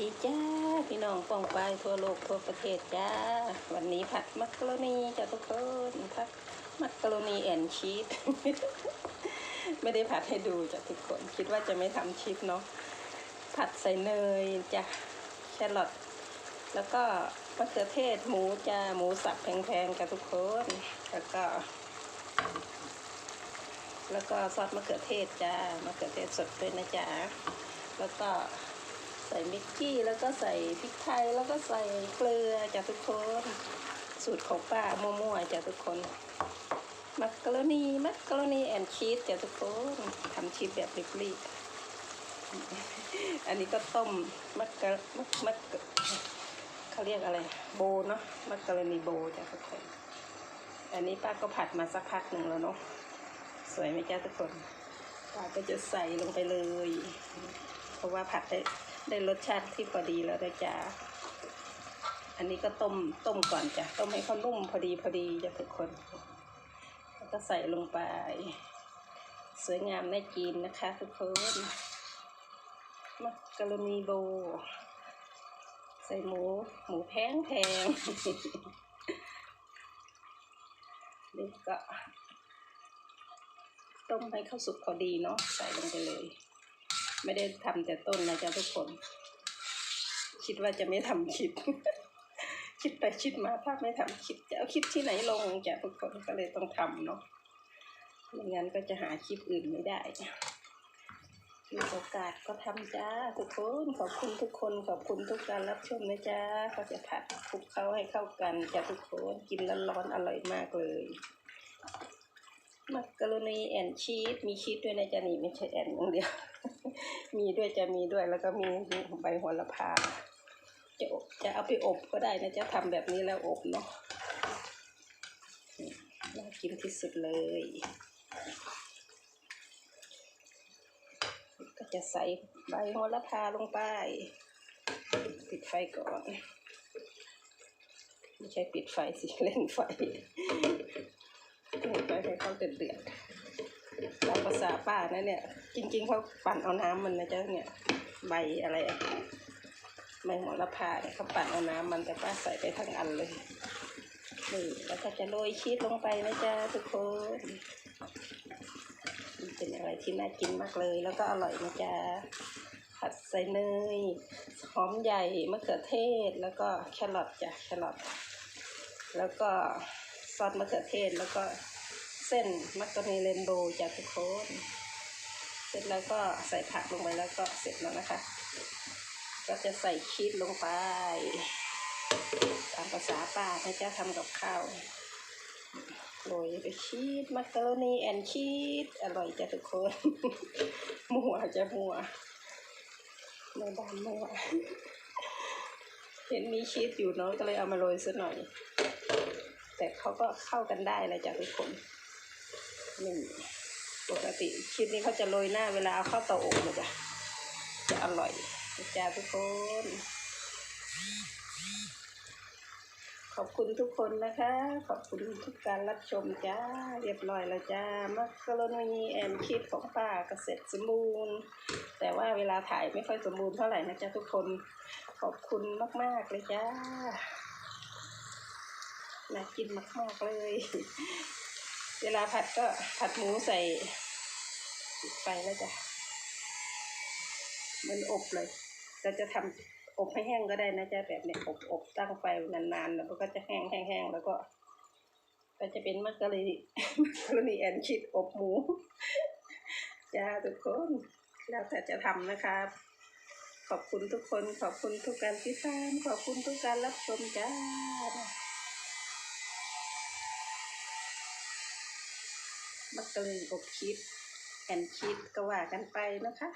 ดีจ้าพี่น้องป้องไปทั่วโลกทั่วประเทศจ้า วันนี้ผัดมักกะโรนีจ้าทุกคนผัดมักกะโรนีแอนชีสไม่ได้ผัดให้ดูจ้ะทุกคนคิดว่าจะไม่ทำชีสเนาะผัดใส่เนยจ้ะแครอทแล้วก็มะเขือเทศหมูจ้าหมูสับแพงๆจ้ะทุกคนแล้วก็ แล้วก็ซอสมะเขือเทศจ้ามะเขือเทศสดด้วยนะจ๊ะแล้วก็ ใส่มิกกี้แล้วก็ใส่พริกไทยแล้วก็ใส่เกลือจ้ะทุกคน สูตรของป้ามั่วๆจ้ะทุกคน มักกะโรนีมักกะโรนีแอนชีสจ้ะทุกคนทำชีสแบบรีบๆอันนี้ก็ต้มมักกะมักมักเขาเรียกอะไร โบเนาะมักกะโรนีโบจ้ะทุกคน อันนี้ป้าก็ผัดมาสักพักหนึ่งแล้วเนาะสวยไหมจ้ะทุกคนป้าก็จะใส่ลงไปเลย เพราะว่าผัดได้ ได้รสชาติที่พอดีแล้วนะจ๊ะอันนี้ก็ต้มต้มก่อนจ้ะต้มให้เขานุ่มพอดีพอดีจ้ะทุกคน แล้วก็ใส่ลงไป สวยงามน่ากินนะคะ ทุกคนมักกะโรนีโบ ใส่หมูหมูแพงแพงนี่ก็ต้มให้เข้าสุกพอดีเนาะใส่ลงไปเลย ไม่ได้ทำแต่ต้นนะจ๊ะทุกคน คิดว่าจะไม่ทำคลิป คิดไปคิดมาถ้าไม่ทำคลิปจะเอาคลิปที่ไหนลงจ้ะทุกคนก็เลยต้องทำเนาะไม่งั้นก็จะหาคลิปอื่นไม่ได้มีโอกาสก็ทำจ้าทุกคนขอบคุณทุกคนขอบคุณทุกการรับชมนะจ๊ะก็จะผัดคลุกเข้าให้เข้ากันจ้ะทุกคนกินร้อนๆอร่อยมากเลย มักกะโรนีแอนชีสมีชีสด้วยนะจ๊ะนี่ไม่ใช่แอนอย่างเดียว มีด้วยจะมีด้วยแล้วก็มีใบโหระพาจะอบจะเอาไปอบก็ได้นะจะทำแบบนี้แล้วอบเนาะน่ากินที่สุดเลย ก็จะใส่ใบโหระพาลงไป ปิดไฟก่อน ไม่ใช่ปิดไฟสิเล่นไฟ เล่นไฟให้เขาเดือดเดือดๆตามภาษาป้านะเนี่ย จริง ๆเขาปั่นเอาน้ำมันนะจ๊ะเนี่ย ใบอะไรอะใบโหระพาเนี่ยเขาปั่นเอาน้ำมันแต่ป้าใส่ไปทั้งอันเลยนี่แล้วก็จะโรยชีสลงไปนะจ๊ะทุกคนเป็นอะไรที่น่ากินมากเลย แล้วก็อร่อยนะจ๊ะผัดใส่เนยหอมใหญ่มะเขือเทศแล้วก็แครอทจ้ะแครอทแล้วก็ ซอสมะเขือเทศแล้วก็เส้นมักกะโรนีเรนโบว์จ้ะทุกคนเสร็จแล้วก็ใส่ผักลงไปแล้วก็เสร็จแล้วนะคะ ก็จะใส่ชีสลงไป ตามภาษาป้านะจ๊ะทำกับข้าวโรยด้วยชีสมักกะโรนีแอนชีสอร่อยจ้ะทุกคนมัวจะมัวไม่บ้านมัวเห็นมีชีสอยู่เนาะก็เลยเอามาโรยสักหน่อย แต่เขาก็เข้ากันได้เลยจ้ะทุกคนนี่ปกติชีสนี้เขาจะโรยหน้าเวลาเอาเข้าเตาอบเลยจ้ะจะอร่อยจ้าทุกคน ขอบคุณทุกคนนะคะ ขอบคุณทุกการรับชมจ้า เรียบร้อยแล้วจ้ามักกะโรนีแอนชีสของป้าก็เสร็จสมบูรณ์ แต่ว่าเวลาถ่ายไม่ค่อยสมบูรณ์เท่าไหร่นะจ๊ะทุกคน ขอบคุณมาก ๆ เลยจ้า น่ากินมากๆเลย เวลาผัดก็ผัดหมูใส่ไฟแล้วจ้ะมันอบเลย เราจะทำอบให้แห้งก็ได้นะจ๊ะแบบเนี้ยอบอบตั้งไฟนานๆ แล้วมันก็จะแห้งแห้งๆแล้วก็ ก็จะเป็นมักกะโรนีมักกะโรนีแอนชีสอบหมูจ้าทุกคนแล้วแต่จะทำนะครับขอบคุณทุกคน ขอบคุณทุกการติดตาม ขอบคุณทุกการรับชมจ้า มักกะโรนีอบคิดแอนคิดก็ว่ากันไปนะคะ